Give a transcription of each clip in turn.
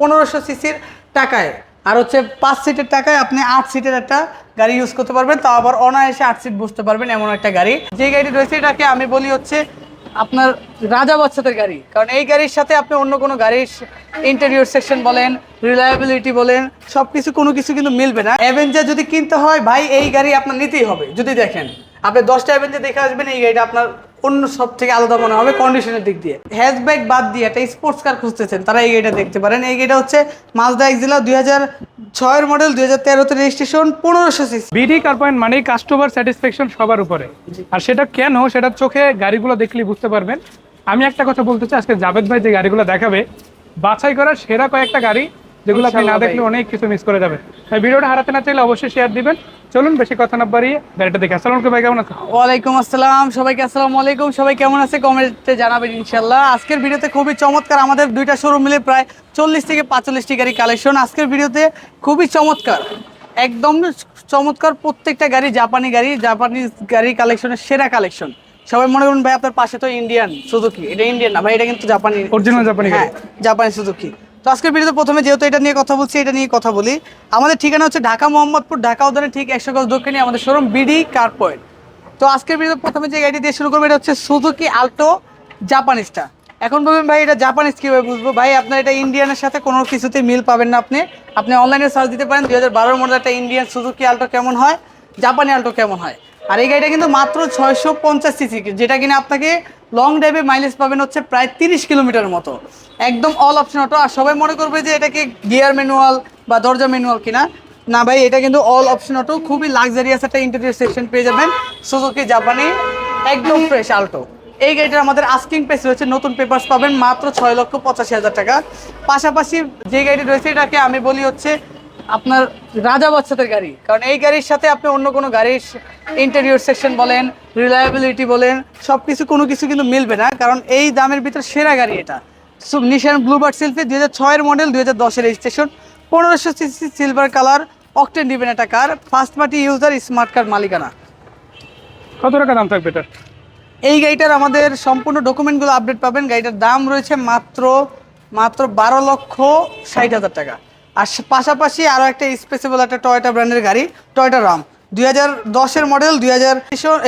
পনেরোশো সিসির টাকায়। আর হচ্ছে পাঁচ সিটের টাকায় আপনি আট সিটের একটা গাড়ি ইউজ করতে পারবেন, তাও আবার অনায়াসে আট সিট বসতে পারবেন এমন একটা গাড়ি। যে গাড়ি রয়েছে এটাকে আমি বলি হচ্ছে আপনার রাজা বাচ্চাদের গাড়ি। কারণ এই গাড়ির সাথে আপনি অন্য কোনো গাড়ির ইন্টেরিয়র সেকশন বলেন রিলায়েবিলিটি বলেন সব কিছু কোনো কিছু কিন্তু মিলবে না। অ্যাভেঞ্জার যদি কিনতে হয়, ভাই, এই গাড়ি আপনার নিতেই হবে, যদি দেখেন। আপনি দশটা অ্যাভেঞ্জার দেখে আসবেন, এই গাড়িটা আপনার অন্য সব থেকে আলাদা মনে হবে কন্ডিশনের দিক দিয়ে। হ্যাশব্যাক বাদ দিয়ে একটা স্পোর্টস কার খুঁজতেছেন, তারা এই গাড়িটা দেখতে পারেন। এই গাড়িটা হচ্ছে মাজদা এক্সিলা দুই হাজার ছয়ের মডেল দুই হাজার তেরোতে রেজিস্ট্রেশন পনেরোশো সিসি বিডি কার পয়েন্ট মানেই কাস্টমার স্যাটিসফ্যাকশন সবার উপরে। আর সেটা কেন? সেটা চোখে গাড়িগুলো দেখলেই বুঝতে পারবেন। আমি একটা কথা বলতে চাই, আজকে জাভেদ ভাই যে গাড়িগুলো দেখাবে, বাছাই করার সেরা কয়েকটা গাড়ি যেগুলো আপনি না দেখলে অনেক কিছু মিস করে যাবেন। তাই ভিডিওটা হারাতে না চাইলে অবশ্যই শেয়ার দিবেন। চলুন বেশি কথা না বাড়িয়ে গাড়িটা দেখে। আসসালাম ভাই কেমন আছেন? ওয়ালাইকুম আসসালাম সবাইকে আসসালামু আলাইকুম। সবাই কেমন আছে? কমেন্টে জানাবেন ইনশাল্লাহ আজকের ভিডিওতে খুবই চমৎকার আমাদের দুইটা শোরুম মিলে প্রায় চল্লিশ থেকে পাঁচচল্লিশটি গাড়ি কালেকশন আজকের ভিডিওতে খুবই চমৎকার একদম চমৎকার প্রত্যেকটা গাড়ি জাপানি গাড়ি জাপানি গাড়ি কালেকশনের সেরা কালেকশন সবাই মনে করুন ভাই আপনার পাশে তো ইন্ডিয়ান সুজুকি এটা ইন্ডিয়ান না ভাই এটা কিন্তু জাপানি Original জাপানি হ্যাঁ জাপানি সুজুকি তো আজকের ভিডিওতে প্রথমে যেহেতু এটা নিয়ে কথা বলছি, এটা নিয়ে কথা বলি। আমাদের ঠিকানা হচ্ছে ঢাকা মোহাম্মদপুর, ঢাকা উদ্যানের ঠিক একশো গজ দক্ষিণে আমাদের শোরুম বিডি কার পয়েন্ট তো আজকের ভিডিওতে প্রথমে যে গাড়ি দিয়ে শুরু করব, এটা হচ্ছে সুজুকি আল্টো জাপানিজটা এখন বলবেন ভাই, এটা জাপানিজ কীভাবে বুঝব? ভাই, আপনার এটা ইন্ডিয়ানের সাথে কোনো কিছুতে মিল পাবেন না আপনি। আপনি অনলাইনে সার্চ দিতে পারেন, দুই হাজার বারোর মধ্যে একটা ইন্ডিয়ান সুজুকি আল্টো কেমন হয় জাপানি আল্টো কেমন হয়। আর এই গাড়িটা কিন্তু মাত্র ছয়শো পঞ্চাশ সিসি যেটা কিনা আপনাকে লং ড্রাইভে মাইলেজ পাবেন হচ্ছে প্রায় তিরিশ কিলোমিটার মতো। একদম অল অপশন অটো আর সবাই মনে করবে যে এটাকে গিয়ার ম্যানুয়াল বা দরজা ম্যানুয়াল কিনা। না ভাই, এটা কিন্তু অল অপশন অটো খুবই লাক্সারিয়াস একটা ইন্টেরিয়র সেকশন পেয়ে যাবেন। সুজুকি জাপানি একদম ফ্রেশ আল্টো এই গাড়িটার আমাদের আস্কিং প্রাইস রয়েছে, নতুন পেপার্স পাবেন মাত্র ছয় লক্ষ পঁচাশি হাজার টাকা। পাশাপাশি যে গাড়িটি রয়েছে, এটাকে আমি বলি হচ্ছে আপনার রাজা বাচ্চাদের গাড়ি। কারণ এই গাড়ির সাথে আপনি অন্য কোনো গাড়ির ইন্টেরিয়র সেকশন বলেন রিলায়েবিলিটি বলেন সব কিছু কোনো কিছু কিন্তু মিলবে না কারণ এই দামের ভিতর সেরা গাড়ি এটা। নিশান ব্লুবার্ড সিলফি দুই হাজার ছয়ের মডেল দুই হাজার দশের রেজিস্ট্রেশন পনেরোশো CC silver colour octane driven একটা car first party user smart car মালিকানা। কত টাকা দাম থাকবে এটা এই গাড়িটার আমাদের সম্পূর্ণ ডকুমেন্টগুলো আপডেট পাবেন। গাড়িটার দাম রয়েছে মাত্র মাত্র বারো লক্ষ ষাট হাজার টাকা। আর পাশাপাশি আরও একটা স্পেসেবল একটা টয়টা ব্র্যান্ডের গাড়ি টয়টা রাম দুই হাজার দশের মডেল দুই হাজার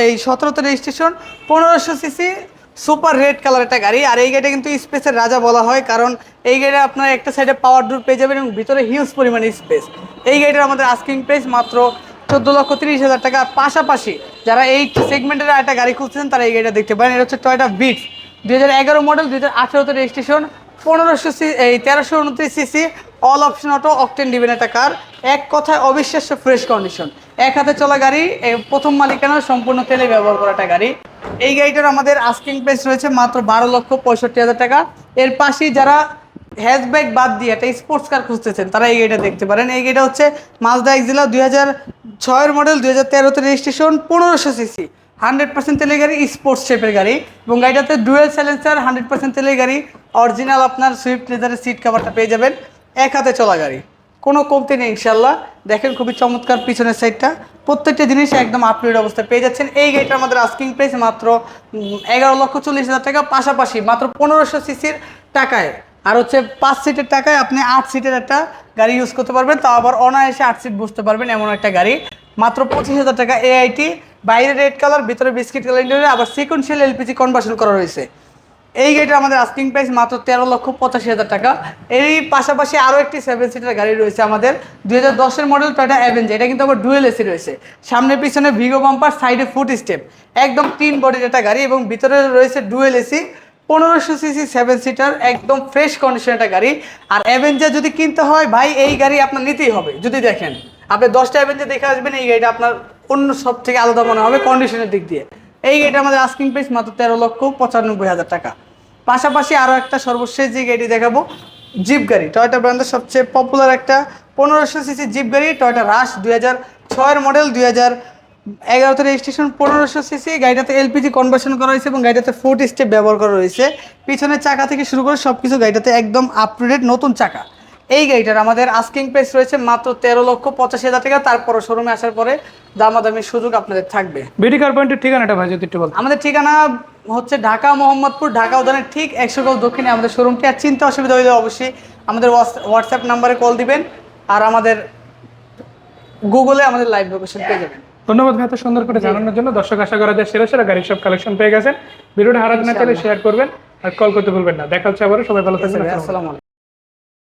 এই সতেরোতে রেজিস্ট্রেশন পনেরোশো সিসি সুপার রেড কালার একটা গাড়ি। আর এই গাড়িটা কিন্তু স্পেসের রাজা বলা হয়, কারণ এই গাড়িটা আপনার একটা সাইডে পাওয়ার ডোর পেয়ে যাবেন এবং ভিতরে হিউজ পরিমাণে স্পেস এই গাড়িটার আমাদের আস্কিং প্রাইস মাত্র চোদ্দ লক্ষ তিরিশ হাজার টাকা। পাশাপাশি যারা এই সেগমেন্টের একটা গাড়ি খুঁজছেন তারা এই গাড়িটা দেখতে পারেন। এটা হচ্ছে টয়টা বিটস দুই হাজার এগারো মডেল দুই হাজার আঠেরোতে রেজিস্ট্রেশন পনেরোশো সি এই তেরোশো উনত্রিশ CC all option auto octane driven একটা কার? এক কথায় অবিশ্বাস্য ফ্রেশ কন্ডিশন এক হাতে চলা গাড়ি প্রথম মালিকানা, সম্পূর্ণ তেলে ব্যবহার করা একটা গাড়ি। এই গাড়িটার আমাদের আস্কিং প্রাইস রয়েছে মাত্র বারো লক্ষ পঁয়ষট্টি হাজার টাকা। এর পাশেই যারা হ্যাশব্যাক বাদ দিয়ে একটা স্পোর্টস কার খুঁজতেছেন, তারা এই গাড়িটা দেখতে পারেন। এই গাড়িটা হচ্ছে মাজদা এক্সিলা দুই হাজার ছয়ের মডেল দুই হাজার তেরোতে রেজিস্ট্রেশন পনেরোশো সিসি। হান্ড্রেড পার্সেন্ট তেলের গাড়ি স্পোর্টস শেপের গাড়ি এবং গাড়িটাতে ডুয়েল সাইলেন্সার হান্ড্রেড পার্সেন্ট তেলের গাড়ি অরিজিনাল আপনার সুইফট লেদারের সিট কাভারটা পেয়ে যাবেন, এক হাতে চলা গাড়ি। কোনো কমতি নেই ইনশাল্লাহ দেখেন খুবই চমৎকার পিছনের সাইডটা প্রত্যেকটা জিনিস একদম আপডেট অবস্থায় পেয়ে যাচ্ছেন। এই গাড়িটা আমাদের আস্কিং প্রাইস মাত্র এগারো লক্ষ চল্লিশ হাজার টাকা, পাশাপাশি মাত্র পনেরোশো সিসির টাকায়। আর হচ্ছে পাঁচ সিটের টাকায় আপনি আট সিটের একটা গাড়ি ইউজ করতে পারবেন। তাও আবার অনায়াসে আট সিট বসতে পারবেন এমন একটা গাড়ি। মাত্র পঁচিশ হাজার টাকা এআইটি বাইরে রেড কালার ভিতরে বিস্কিট কালার ইন্টারিয়র আবার সিকোয়েন্সিয়াল এলপিজি কনভার্সন করা রয়েছে। এই গাড়িটা আমাদের আস্কিং প্রাইস মাত্র তেরো লক্ষ পঁচাশি হাজার টাকা। এই পাশাপাশি আরও একটি সেভেন সিটার গাড়ি রয়েছে আমাদের। দু হাজার দশের মডেল টয়টা অ্যাভেঞ্জ এটা কিন্তু আবার ডুয়েল এসি রয়েছে। সামনে পিছনে ভিগো বাম্পার সাইডে ফুট স্টেপ একদম তিন বডির একটা গাড়ি এবং ভিতরে রয়েছে ডুয়েল এসি পনেরোশো সিসি সেভেন সিটার একদম ফ্রেশ কন্ডিশন একটা গাড়ি। আর অ্যাভেঞ্জার যদি কিনতে হয়, ভাই, এই গাড়ি আপনার নিতেই হবে। যদি দেখেন, আপনি দশটা অ্যাভেঞ্জার দেখে আসবেন, এই গাড়িটা আপনার অন্য সব থেকে আলাদা মনে হবে কন্ডিশনের দিক দিয়ে। এই গাড়িটা আমাদের আস্কিং প্রাইস মাত্র তেরো লক্ষ পঁচানব্বই হাজার টাকা। পাশাপাশি আরও একটা সর্বশেষ যে গাড়ি দেখাবো জিপ গাড়ি। টয়টা ব্র্যান্ডের সবচেয়ে পপুলার একটা পনেরোশো সিসি জিপ গাড়ি টয়টা রাশ দুই হাজার ছয়ের মডেল দুই হাজার এগারোতে রেজিস্ট্রেশন পনেরোশো সিসি গাড়িটাতে এলপিজি কনভার্সন করা হয়েছে এবং গাড়িটাতে ফুট স্টেপ ব্যবহার করা হয়েছে। পিছনের চাকা থেকে শুরু করে সব কিছু গাড়িটাতে একদম আপ টু ডেট নতুন চাকা। এই গাড়িটার আমাদের আস্কিং প্রাইস রয়েছে মাত্র তেরো লক্ষ পঁচাশি হাজার টাকা। তারপরে শোরুমে আসার পরে দামাদামির সুযোগ আপনাদের থাকবে। বিডি কার পয়েন্টের ঠিকানাটা ভাই যদি একটু আমাদের ঠিকানা হচ্ছে ঢাকা মোহাম্মদপুর ঢাকা উদানের ঠিক একশো গজ দক্ষিণে আমাদের শোরুমটি আর চিন্তা অসুবিধা হলে অবশ্যই আমাদের হোয়াটসঅ্যাপ নাম্বারে কল দিবেন আর আমাদের গুগলে আমাদের লাইভ লোকেশন পেয়ে যাবেন। ধন্যবাদ ভাই এত সুন্দর করে জানানোর জন্য। দর্শক আশা করা যায় সেরা সেরা গাড়ির সব কালেকশন পেয়ে গেছেন। ভিডিওটা হারাতে না চাইলে শেয়ার করবেন আর কল করতে ভুলবেন না। দেখা হচ্ছে আবারও। সবাই ভালো থাকবেন। আসসালামু আলাইকুম।